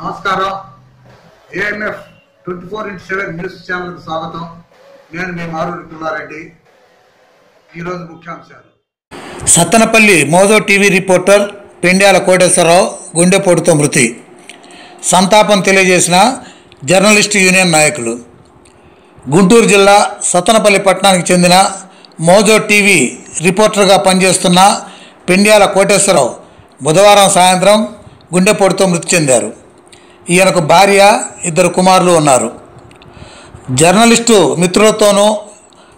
నమస్కారం. AMF twenty four into seven news ఛానల్కి స్వాగతం. నేను మీ మారూరి పుల్లారెడ్డి ఈరోజు ముఖ్యాంశాలు. Sattenapalli Mojo TV reporter Pendyala Koteswararao గుండెపోటుతో మృతి. సంతాపం తెలియజేసిన జర్నలిస్టు యూనియన్ నాయకులు. గుంటూరు జిల్లా సత్తనపల్లి పట్టణానికి చెందిన మోజో టీవీ రిపోర్టర్గా పనిచేస్తున్న పెండ్యాల కోటేశ్వరరావు బుధవారం సాయంత్రం గుండెపోటుతో మృతి చెందారు. ఈయనకు భార్య ఇద్దరు కుమారులు ఉన్నారు. జర్నలిస్టు మిత్రులతోనూ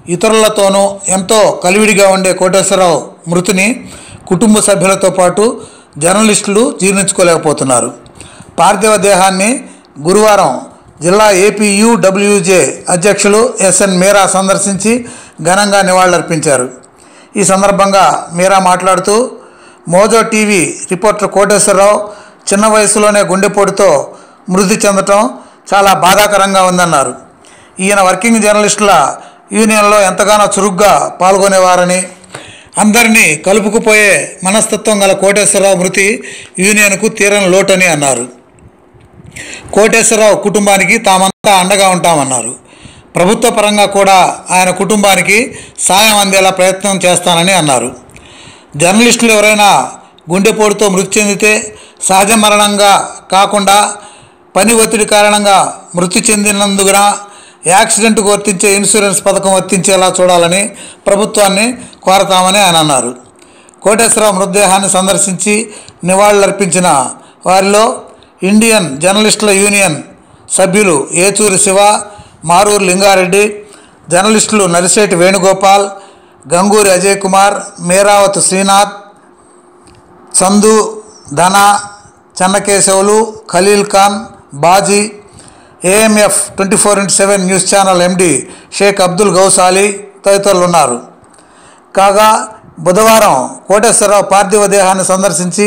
ఇతరులతోనూ ఎంతో కలివిడిగా ఉండే కోటేశ్వరరావు మృతిని కుటుంబ సభ్యులతో పాటు జర్నలిస్టులు జీర్ణించుకోలేకపోతున్నారు. పార్థివ దేహాన్ని గురువారం జిల్లా ఏపీయూడబ్ల్యూజే అధ్యక్షులు ఎస్ఎన్ మీరా సందర్శించి ఘనంగా నివాళులర్పించారు. ఈ సందర్భంగా మీరా మాట్లాడుతూ మోజో టీవీ రిపోర్టర్ కోటేశ్వరరావు చిన్న వయసులోనే గుండెపోటుతో మృతి చెందటం చాలా బాధాకరంగా ఉందన్నారు. ఈయన వర్కింగ్ జర్నలిస్టుల యూనియన్లో ఎంతగానో చురుగ్గా పాల్గొనేవారని అందరినీ కలుపుకుపోయే మనస్తత్వం గల కోటేశ్వరరావు మృతి యూనియన్కు తీరని లోటని అన్నారు. కోటేశ్వరరావు కుటుంబానికి తామంతా అండగా ఉంటామన్నారు. ప్రభుత్వ పరంగా కూడా ఆయన కుటుంబానికి సాయం అందేలా ప్రయత్నం చేస్తానని అన్నారు. జర్నలిస్టులు ఎవరైనా గుండెపోటుతో మృతి చెందితే సహజ మరణంగా కాకుండా పని ఒత్తిడి కారణంగా మృతి చెందినందున యాక్సిడెంట్కు వర్తించే ఇన్సూరెన్స్ పథకం వర్తించేలా చూడాలని ప్రభుత్వాన్ని కోరతామని ఆయన అన్నారు. కోటేశ్వరరావు మృతదేహాన్ని సందర్శించి నివాళులర్పించిన వారిలో ఇండియన్ జర్నలిస్టుల యూనియన్ సభ్యులు ఏచూరి శివ మారూరు లింగారెడ్డి జర్నలిస్టులు Narisetti Venugopal Ganguri Ajay Kumar Meravath Srinath Chandu Dhana Chennakesavulu Khaleel Khan Baji AMF twenty four into seven news channel MD Shaik Abdul Gousali తదితరులు ఉన్నారు. కాగా బుధవారం కోటేశ్వరరావు పార్థివ దేహాన్ని సందర్శించి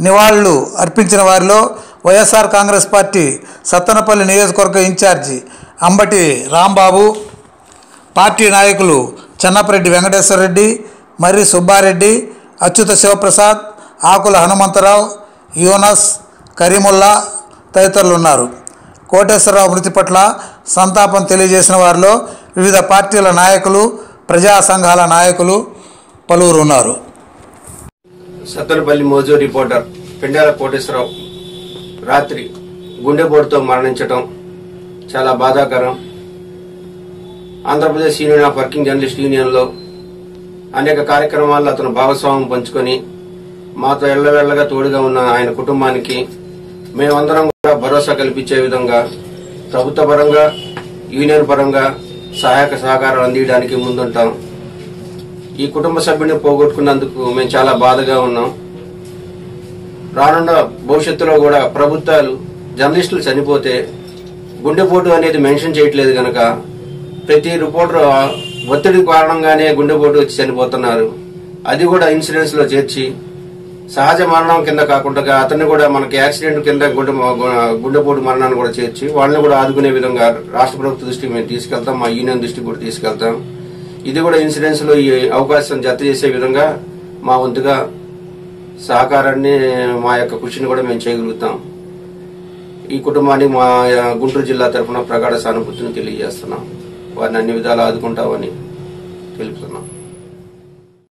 నివాళులు అర్పించిన వారిలో వైఎస్ఆర్ కాంగ్రెస్ పార్టీ సత్తనపల్లి నియోజకవర్గ ఇన్ఛార్జి అంబటి రాంబాబు పార్టీ నాయకులు చెన్నపరెడ్డి వెంకటేశ్వరరెడ్డి మర్రి సుబ్బారెడ్డి అచ్యుత శివప్రసాద్ ఆకుల హనుమంతరావు యూనస్ కరీముల్లా తదితరులు ఉన్నారు. కోటేశ్వరరావు మృతి పట్ల సంతాపం తెలియజేసిన వారిలో వివిధ పార్టీల నాయకులు ప్రజా సంఘాల నాయకులు పలువురు ఉన్నారు. సత్తనపల్లి మోజో రిపోర్టర్ పెండాల కోటేశ్వరరావు రాత్రి గుండెపోటుతో మరణించటం చాలా బాధాకరం. Andhra Pradesh union of working journalist యూనియన్లో అనేక కార్యక్రమాల్లో అతను భాగస్వామ్యం పంచుకొని మాతో ఎల్లవెల్లగా తోడుగా ఉన్న ఆయన కుటుంబానికి మేమందరం భరోసా కల్పించే విధంగా ప్రభుత్వ పరంగా యూనియన్ పరంగా సహాయక సహకారాలు అందించడానికి ముందుంటాం. ఈ కుటుంబ సభ్యుని పోగొట్టుకున్నందుకు మేము చాలా బాధగా ఉన్నాం. రానున్న భవిష్యత్తులో కూడా ప్రభుత్వాలు జర్నలిస్టులు చనిపోతే గుండెపోటు అనేది మెన్షన్ చేయట్లేదు కనుక ప్రతి రిపోర్టర్ ఒత్తిడి కారణంగానే గుండెపోటు వచ్చి చనిపోతున్నారు. అది కూడా ఇన్సూరెన్స్లో చేర్చి సహజ మరణం కింద కాకుండా అతన్ని కూడా మనకి యాక్సిడెంట్ కింద గుండె గుండెపోటు మరణాన్ని కూడా చేర్చి వాళ్ళని కూడా ఆదుకునే విధంగా రాష్ట్ర ప్రభుత్వ దృష్టికి మేము తీసుకెళ్తాం మా యూనియన్ దృష్టికి కూడా తీసుకెళ్తాం. ఇది కూడా ఇన్సూరెన్స్లో ఈ అవకాశం జత చేసే విధంగా మా వంతుగా సహకారాన్ని మా యొక్క కృషిని కూడా మేము చేయగలుగుతాం. ఈ కుటుంబానికి మా గుంటూరు జిల్లా తరఫున ప్రగాఢ సానుభూతిని తెలియజేస్తున్నాం. వారిని అన్ని విధాలు ఆదుకుంటామని తెలుపుతున్నాం.